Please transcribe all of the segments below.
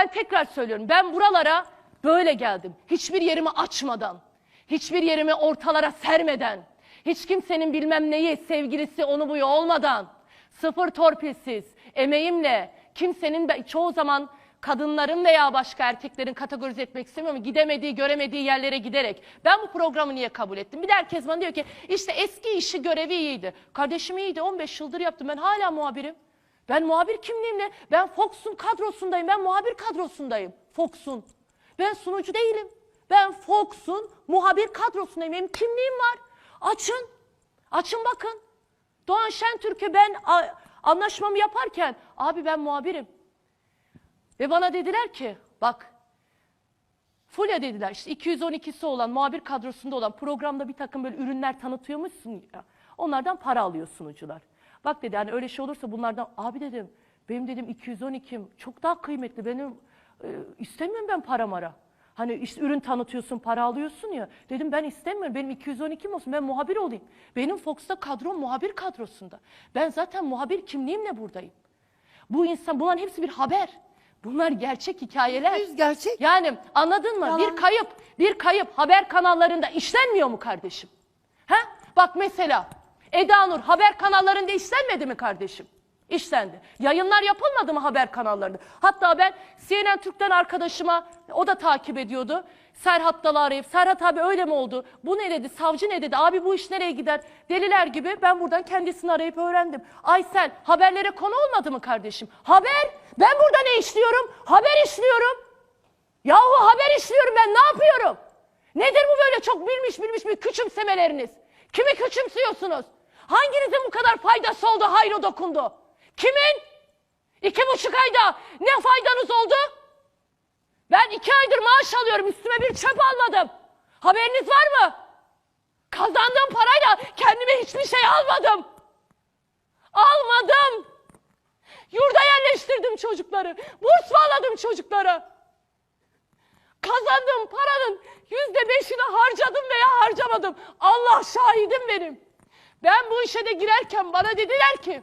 ben tekrar söylüyorum. Ben buralara böyle geldim. Hiçbir yerimi açmadan, hiçbir yerimi ortalara sermeden, hiç kimsenin bilmem neyi, sevgilisi onu buyu olmadan, sıfır torpilsiz, emeğimle, kimsenin çoğu zaman kadınların veya başka erkeklerin kategorize etmek istemiyorum. Gidemediği, göremediği yerlere giderek. Ben bu programı niye kabul ettim? Bir de herkes bana diyor ki işte eski işi görevi iyiydi. Kardeşim iyiydi 15 yıldır yaptım. Ben hala muhabirim. Ben muhabir kimliğimle, ben Fox'un kadrosundayım, ben muhabir kadrosundayım. Fox'un. Ben sunucu değilim. Ben Fox'un muhabir kadrosundayım. Benim kimliğim var. Açın. Açın bakın. Doğan Şentürk'e ben anlaşmamı yaparken, abi ben muhabirim. Ve bana dediler ki, bak Fulya dediler işte 212'si olan muhabir kadrosunda olan programda bir takım böyle ürünler tanıtıyormuşsun ya. Onlardan para alıyor sunucular. Bak dedi hani öyle şey olursa bunlardan abi dedim benim dedim 212'm çok daha kıymetli benim e, istemiyorum ben para mara. Hani işte ürün tanıtıyorsun para alıyorsun ya. Dedim ben istemiyorum benim 212'm olsun ben muhabir olayım. Benim Fox'ta kadrom muhabir kadrosunda. Ben zaten muhabir kimliğimle buradayım. Bu insan bunların hepsi bir haber. Bunlar gerçek hikayeler. Yüz gerçek. Yani anladın mı? Yalan. Bir kayıp, bir kayıp haber kanallarında işlenmiyor mu kardeşim? Ha? Bak mesela Eda Nur haber kanallarında işlenmedi mi kardeşim? İşlendi. Yayınlar yapılmadı mı haber kanallarında? Hatta ben CNN Türk'ten arkadaşıma, o da takip ediyordu. Serhat Dal'ı arayıp, Serhat abi öyle mi oldu? Bu ne dedi? Savcı ne dedi? Abi bu iş nereye gider? Deliler gibi ben buradan kendisini arayıp öğrendim. Aysel haberlere konu olmadı mı kardeşim? Haber? Ben burada ne işliyorum? Haber işliyorum. Yahu haber işliyorum ben ne yapıyorum? Nedir bu böyle çok bilmiş bilmiş bir küçümsemeleriniz? Kimi küçümsüyorsunuz? Hanginizin bu kadar faydası oldu, hayrı dokundu? Kimin? İki buçuk ayda ne faydanız oldu? Ben iki aydır maaş alıyorum, üstüme bir çöp almadım. Haberiniz var mı? Kazandığım parayla kendime hiçbir şey almadım. Almadım. Yurda yerleştirdim çocukları. Burs bağladım çocuklara. Kazandığım paranın yüzde beşini harcadım veya harcamadım. Allah şahidim benim. Ben bu işe de girerken bana dediler ki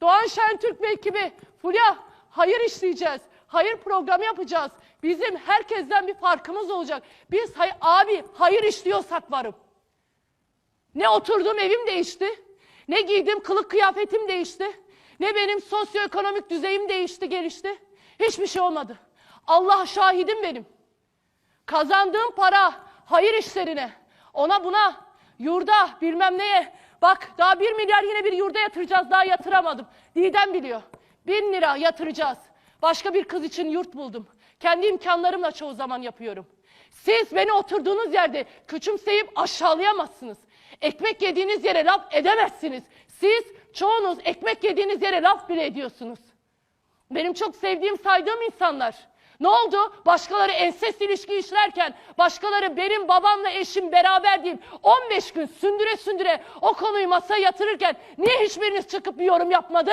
Doğan Şentürk ve ekibi Fulya hayır işleyeceğiz. Hayır programı yapacağız. Bizim herkesten bir farkımız olacak. Biz hay- abi hayır işliyorsak varım. Ne oturduğum evim değişti. Ne giydiğim kılık kıyafetim değişti. Ne benim sosyoekonomik düzeyim değişti, gelişti. Hiçbir şey olmadı. Allah şahidim benim. Kazandığım para hayır işlerine, ona buna, yurda bilmem neye. Bak daha bir milyar yine bir yurda yatıracağız daha yatıramadım. Didem biliyor. Bin lira yatıracağız. Başka bir kız için yurt buldum. Kendi imkanlarımla çoğu zaman yapıyorum. Siz beni oturduğunuz yerde küçümseyip aşağılayamazsınız. Ekmek yediğiniz yere laf edemezsiniz. Siz çoğunuz ekmek yediğiniz yere laf bile ediyorsunuz. Benim çok sevdiğim, saydığım insanlar. Ne oldu? Başkaları ensest ilişki işlerken, başkaları benim babamla eşim beraber diyeyim 15 gün sündüre sündüre o konuyu masaya yatırırken niye hiçbiriniz çıkıp bir yorum yapmadı?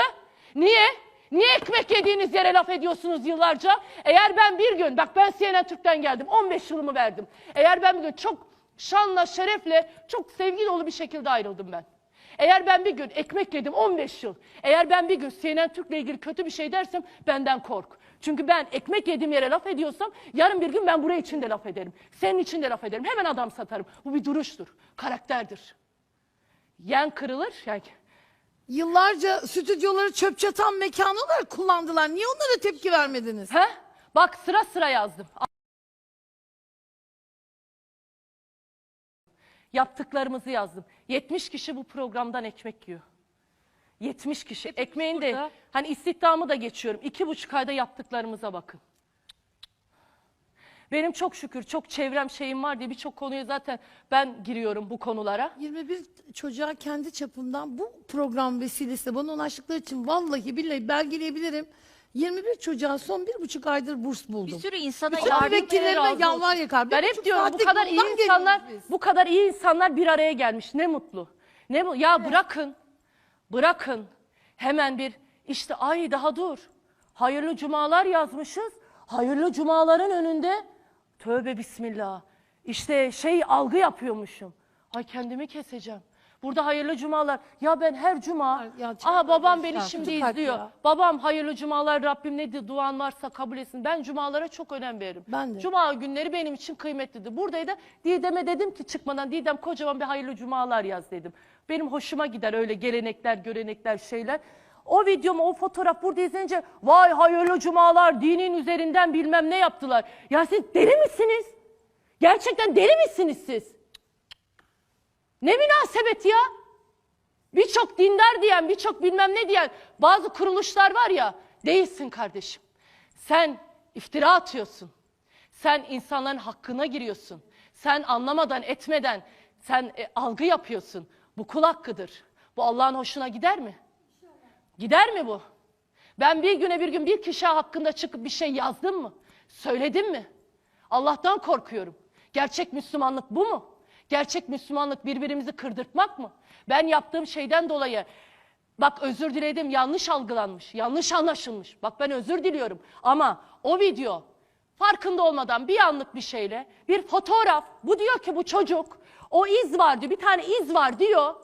Niye? Niye ekmek yediğiniz yere laf ediyorsunuz yıllarca? Eğer ben bir gün, bak ben CNN Türk'ten geldim, 15 yılımı verdim. Eğer ben bir gün çok şanla, şerefle, çok sevgi dolu bir şekilde ayrıldım ben. Eğer ben bir gün ekmek yedim 15 yıl. Eğer ben bir gün CNN Türk'le ilgili kötü bir şey dersem benden kork. Çünkü ben ekmek yediğim yere laf ediyorsam yarın bir gün ben buraya için de laf ederim. Senin için de laf ederim. Hemen adam satarım. Bu bir duruştur. Karakterdir. Yen kırılır. Yani Yıllarca stüdyoları çöp çatan mekan olarak kullandılar. Niye onlara tepki vermediniz? He? Bak sıra sıra yazdım. Yaptıklarımızı yazdım. 70 kişi bu programdan ekmek yiyor. 70 kişi. Ekmeğin de burada. hani istihdamı da geçiyorum. İki buçuk ayda yaptıklarımıza bakın. Benim çok şükür çok çevrem şeyim var diye birçok konuya zaten ben giriyorum bu konulara. 21 çocuğa kendi çapımdan bu program vesilesiyle bana ulaştıkları için vallahi billahi belgeleyebilirim. 21 çocuğa son bir buçuk aydır burs Bir buldum. sürü insana Bütün yardım müvekkillerime razı olsun. yalvar yakar. Ben Bir hep buçuk diyorum bu saatlik kadar iyi yoldan insanlar, biz. bu kadar iyi insanlar bir araya gelmiş. Ne mutlu. Ne bu? Ya bırakın. Bırakın. Hemen bir işte ay daha dur. Hayırlı cumalar yazmışız. Hayırlı cumaların önünde tövbe bismillah. İşte şey algı yapıyormuşum. Ay kendimi keseceğim. Burada hayırlı cumalar. Ya ben her cuma, Ya aha babam beni şimdi izliyor. ya. Babam hayırlı cumalar Rabbim ne diyor, duan varsa kabul etsin. Ben cumalara çok önem veririm. Ben de. Cuma günleri benim için kıymetlidir. Buradaydı Didem'e dedim ki çıkmadan Didem kocaman bir hayırlı cumalar yaz dedim. Benim hoşuma gider öyle gelenekler, görenekler, şeyler. O videomu, o fotoğraf burada izleyince vay hayırlı cumalar dinin üzerinden bilmem ne yaptılar. Ya siz deli misiniz? Gerçekten deli misiniz siz? Ne münasebet ya? Birçok dindar diyen, birçok bilmem ne diyen bazı kuruluşlar var ya, değilsin kardeşim. Sen iftira atıyorsun. Sen insanların hakkına giriyorsun. Sen anlamadan, etmeden sen e, algı yapıyorsun. Bu kul hakkıdır. Bu Allah'ın hoşuna gider mi? Gider mi bu? Ben bir güne bir gün bir kişi hakkında çıkıp bir şey yazdım mı? Söyledim mi? Allah'tan korkuyorum. Gerçek Müslümanlık bu mu? Gerçek Müslümanlık birbirimizi kırdırtmak mı? Ben yaptığım şeyden dolayı bak özür diledim yanlış algılanmış, yanlış anlaşılmış. Bak ben özür diliyorum ama o video farkında olmadan bir anlık bir şeyle bir fotoğraf bu diyor ki bu çocuk o iz var diyor bir tane iz var diyor.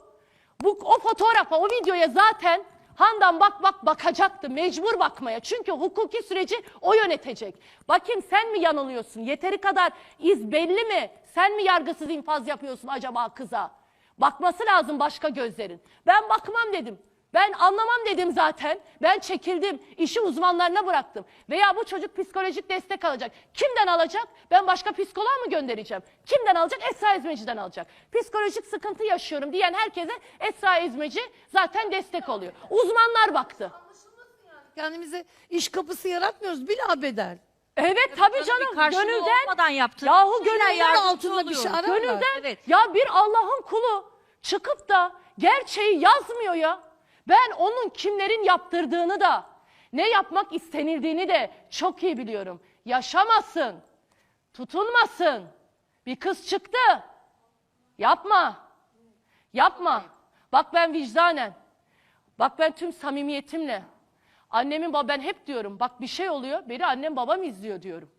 Bu o fotoğrafa, o videoya zaten Handan bak bak bakacaktı. Mecbur bakmaya. Çünkü hukuki süreci o yönetecek. Bakayım sen mi yanılıyorsun? Yeteri kadar iz belli mi? Sen mi yargısız infaz yapıyorsun acaba kıza? Bakması lazım başka gözlerin. Ben bakmam dedim. Ben anlamam dedim zaten. Ben çekildim. İşi uzmanlarına bıraktım. Veya bu çocuk psikolojik destek alacak. Kimden alacak? Ben başka psikoloğa mı göndereceğim? Kimden alacak? Esra Ezmeci'den alacak. Psikolojik sıkıntı yaşıyorum diyen herkese Esra Ezmeci zaten destek oluyor. Uzmanlar baktı. Kendimize iş kapısı yaratmıyoruz bilabeder. Evet tabii canım. Gönülden. olmadan yaptın. Yahu gönülden altında bir şey. Gönülden Evet. ya bir Allah'ın kulu çıkıp da gerçeği yazmıyor ya. Ben onun kimlerin yaptırdığını da ne yapmak istenildiğini de çok iyi biliyorum. Yaşamasın, tutulmasın. Bir kız çıktı. Yapma. Yapma. Bak ben vicdanen. Bak ben tüm samimiyetimle. Annemin baba ben hep diyorum. Bak bir şey oluyor. Beni annem babam izliyor diyorum.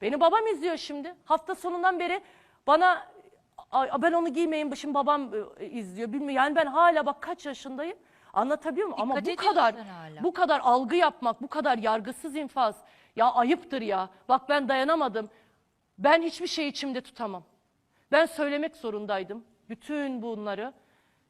Beni babam izliyor şimdi. Hafta sonundan beri bana "Ay, ben onu giymeyeyim şimdi babam e, izliyor. Bilmiyorum. Yani ben hala bak kaç yaşındayım. Anlatabiliyor muyum? Ama Dikkat bu ediyorsun kadar hala. bu kadar algı yapmak, bu kadar yargısız infaz ya ayıptır ya. Bak ben dayanamadım. Ben hiçbir şey içimde tutamam. Ben söylemek zorundaydım bütün bunları.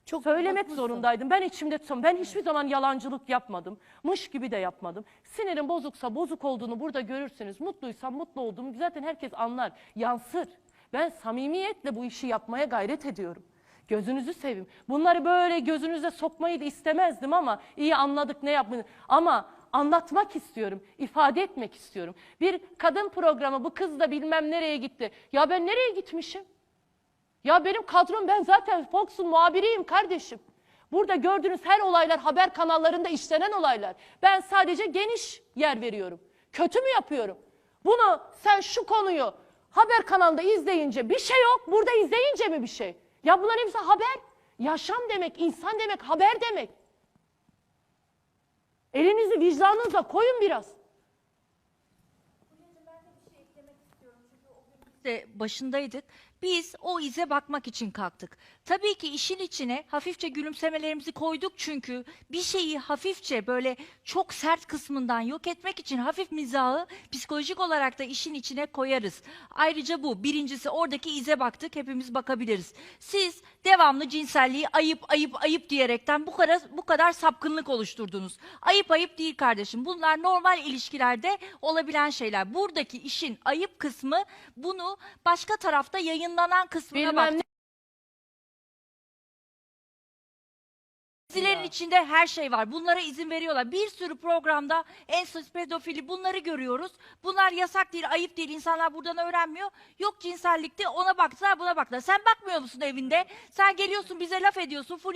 Çok Söylemek haklısın. zorundaydım. Ben içimde tutamam. Ben hiçbir zaman yalancılık yapmadım. Mış gibi de yapmadım. Sinirim bozuksa bozuk olduğunu burada görürsünüz. Mutluysam mutlu olduğumu zaten herkes anlar. Yansır. Ben samimiyetle bu işi yapmaya gayret ediyorum. Gözünüzü seveyim. Bunları böyle gözünüze sokmayı da istemezdim ama iyi anladık ne yapmayı. Ama anlatmak istiyorum, ifade etmek istiyorum. Bir kadın programı bu kız da bilmem nereye gitti. Ya ben nereye gitmişim? Ya benim kadrom ben zaten Fox'un muhabiriyim kardeşim. Burada gördüğünüz her olaylar haber kanallarında işlenen olaylar. Ben sadece geniş yer veriyorum. Kötü mü yapıyorum? Bunu sen şu konuyu haber kanalında izleyince bir şey yok. Burada izleyince mi bir şey? Ya bunların hepsi haber. Yaşam demek, insan demek, haber demek. Elinizi vicdanınıza koyun biraz. de başındaydık. Biz o ize bakmak için kalktık. Tabii ki işin içine hafifçe gülümsemelerimizi koyduk çünkü bir şeyi hafifçe böyle çok sert kısmından yok etmek için hafif mizahı psikolojik olarak da işin içine koyarız. Ayrıca bu birincisi oradaki ize baktık hepimiz bakabiliriz. Siz devamlı cinselliği ayıp ayıp ayıp diyerekten bu kadar bu kadar sapkınlık oluşturdunuz. Ayıp ayıp değil kardeşim. Bunlar normal ilişkilerde olabilen şeyler. Buradaki işin ayıp kısmı bunu başka tarafta yayınlanan kısmına Bilmem bak. ne. Dizilerin içinde her şey var. Bunlara izin veriyorlar. Bir sürü programda ensest, pedofili bunları görüyoruz. Bunlar yasak değil, ayıp değil. İnsanlar buradan öğrenmiyor. Yok cinsellikte ona baktılar, buna baktılar. Sen bakmıyor musun evinde? Sen geliyorsun bize laf ediyorsun. Full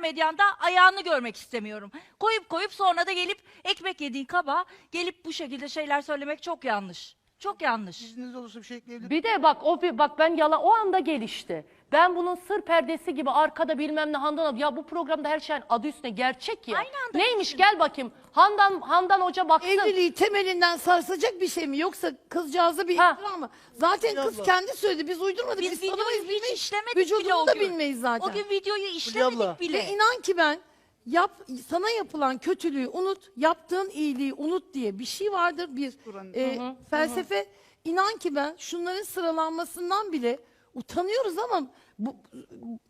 medyanda ayağını görmek istemiyorum. Koyup koyup sonra da gelip ekmek yediğin kaba gelip bu şekilde şeyler söylemek çok yanlış. Çok yanlış. İzniniz olursa bir şey ekleyebilir Bir de bak o bir- bak ben yalan o anda gelişti. Ben bunun sır perdesi gibi arkada bilmem ne Handan abla- ya bu programda her şeyin adı üstüne gerçek ya. Aynı anda Neymiş gel bakayım. Handan Handan Hoca baksın. Evliliği temelinden sarsacak bir şey mi yoksa kızcağıza bir Ha. iftira mı? Zaten kız kendi söyledi biz uydurmadık. Biz Biz, videoyu tanımayız hiç bilmeyiz. işlemedik bile Vücudunu o da gün. bilmeyiz zaten. O gün videoyu işlemedik abla. bile. Ve inan ki ben yap sana yapılan kötülüğü unut, yaptığın iyiliği unut diye bir şey vardır bir Kur'an- e, felsefe. İnan ki ben şunların sıralanmasından bile utanıyoruz ama bu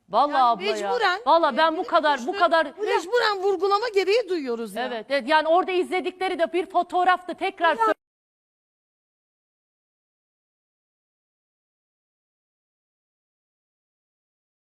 Vallahi yani abla mecburen ya. Vallahi ben bu e, kadar bu kadar mecburen vurgulama gereği duyuyoruz ya. Evet, evet yani orada izledikleri de bir fotoğraftı tekrar sö-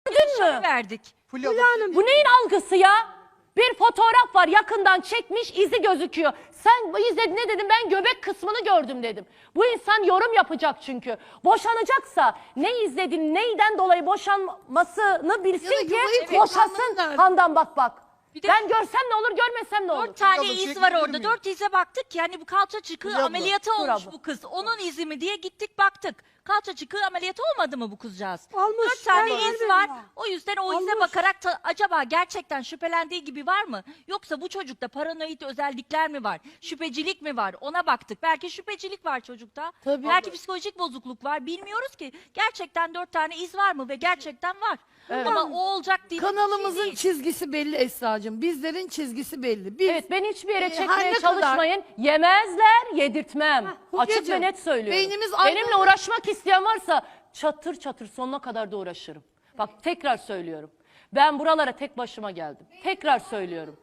Gördün mü? verdik. Fulya abla, Bu neyin algısı ya? Bir fotoğraf var yakından çekmiş izi gözüküyor. Sen bu izledin ne dedim ben göbek kısmını gördüm dedim. Bu insan yorum yapacak çünkü. Boşanacaksa ne izledin neyden dolayı boşanmasını bilsin ki boşasın. Handan bak bak. Bir de- ben görsem ne olur görmesem ne olur. Dört tane abla, bir şey iz var orada. miyim? Dört ize baktık. Yani bu kalça çıkığı Fulya abla. ameliyatı Dur olmuş abla. bu kız. Onun izi mi diye gittik baktık. Kalça çıkığı ameliyatı olmadı mı bu kızcağız? Olmuş, Dört tane olmuş. iz var. O yüzden o ize Olmuş. bakarak ta- acaba gerçekten şüphelendiği gibi var mı? Yoksa bu çocukta paranoid özellikler mi var? Şüphecilik mi var? Ona baktık. Belki şüphecilik var çocukta. Tabii. Belki psikolojik bozukluk var. Bilmiyoruz ki. Gerçekten dört tane iz var mı? Ve gerçekten var. Ama o olacak diye bir şey Kanalımızın değil. çizgisi belli Esra'cığım. Bizlerin çizgisi belli. Biz Evet ben hiçbir yere her çekmeye ne kadar- çalışmayın. Yemezler, yedirtmem. Açık ve net söylüyorum. beynimiz Benimle uğraşmak isteyen varsa çatır çatır sonuna kadar da uğraşırım. Bak tekrar söylüyorum. Ben buralara tek başıma geldim. Tekrar söylüyorum.